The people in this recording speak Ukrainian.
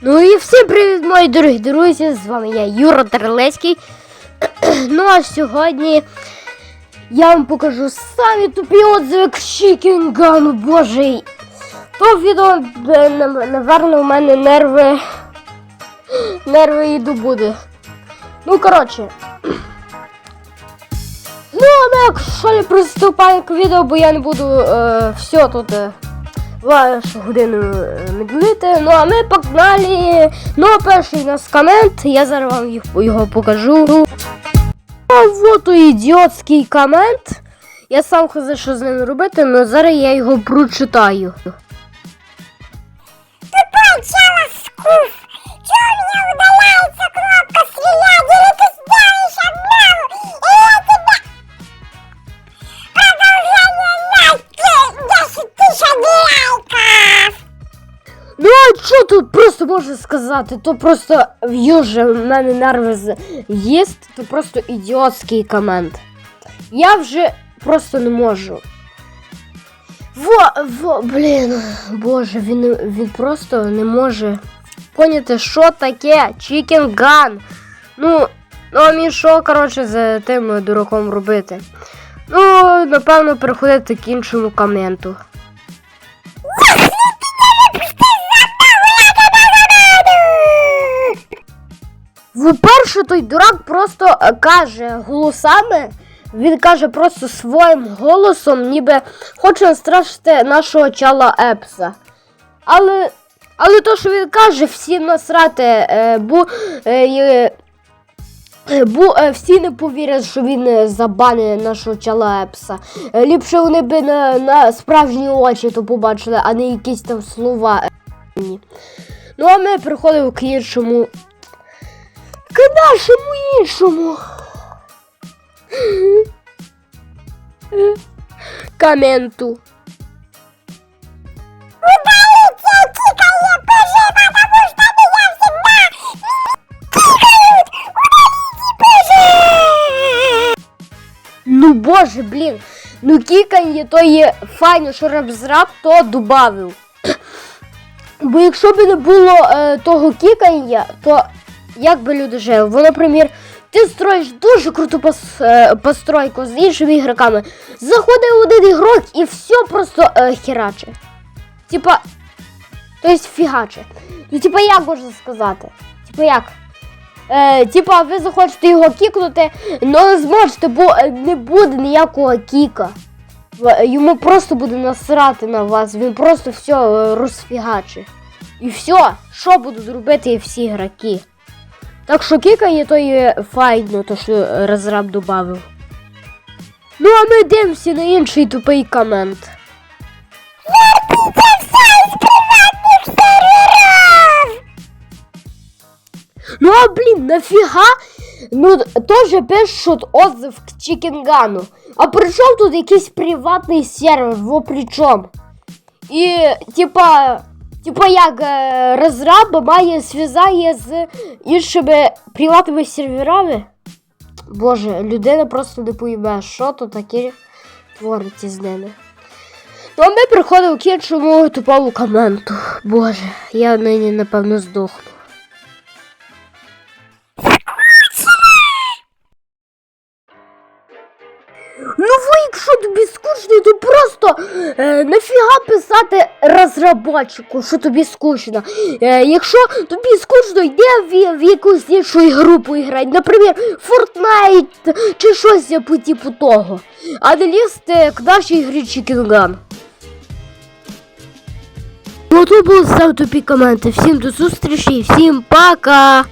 Ну і всім привіт, мої дорогі друзі! З вами я Юра Терлецький. Ну а сьогодні я вам покажу самі тупі отзиви к Чікінгану, боже. То відео, де, на- у мене нерви. Нерви йду буде. Ну, коротше. Ну, а ми якщо приступаємо к відео, бо я не буду е, все тут. Е, вашу годину медлити. Ну а ми погнали. Ну, перший у нас комент. Я зараз вам його покажу. А вот ідіотський комент. Я сам хаза, що з ним робити, але зараз я його прочитаю. Що тут просто можна сказати? То просто в'юже в мене нерви з- їсть, то просто ідіотський комент. Я вже просто не можу. Во, во, блін, боже, він, він просто не може поняти, що таке Gun. Ну, ну а мені що, коротше, з тим дураком робити? Ну, напевно, переходити к іншому коменту. По-перше, той дурак просто е, каже голосами. Він каже просто своїм голосом, ніби хоче настрашити нашого чала Епса. Але, але то, що він каже, всім насрати, бо, е, бо е, всі не повірять, що він забанить нашого чала Епса. Ліпше вони би на, на справжні очі то побачили, а не якісь там слова. Ну, а ми приходимо к іншому к нашому іншому. Коменту. Ну боже, блін. Ну кіканье то є файно, що рабзраб то добавив. Бо якщо б не було е, того кікання, то як би люди жили? Бо, наприклад, ти строїш дуже круту пос, е, постройку з іншими ігроками. Заходить один ігрок і все просто е, хераче. Типа, то есть фігаче. Ну, типа, як можна сказати? Типа як? Е, типа, ви захочете його кікнути, але не зможете, бо е, не буде ніякого кіка. Йому просто буде насрати на вас, він просто все розфігаче. І все, що будуть робити всі ігроки. Так що кікає, то є файно, то що е, розраб додав. Ну а ми дивимося на інший тупий комент. Ну а блін, нафіга? Ну, теж пишуть отзыв к Чікінгану. А при чому тут якийсь приватний сервер, во при чому? І, типа, типа як е, розраб має зв'язає з іншими приватними серверами? Боже, людина просто не пойме, що то таке твориться з ними. Ну, а ми приходимо к іншому тупому коменту. Боже, я нині напевно здохну. Якщо тобі скучно, то просто е, нафіга писати розрабатчику, що тобі скучно. Е, якщо тобі скучно, йди в, в якусь іншу ігру поіграти, наприклад, Fortnite чи щось по типу того. А не лізти к нашій грі Chicken Gun. Ну, то були саме тупі коменти. Всім до зустрічі, всім пока!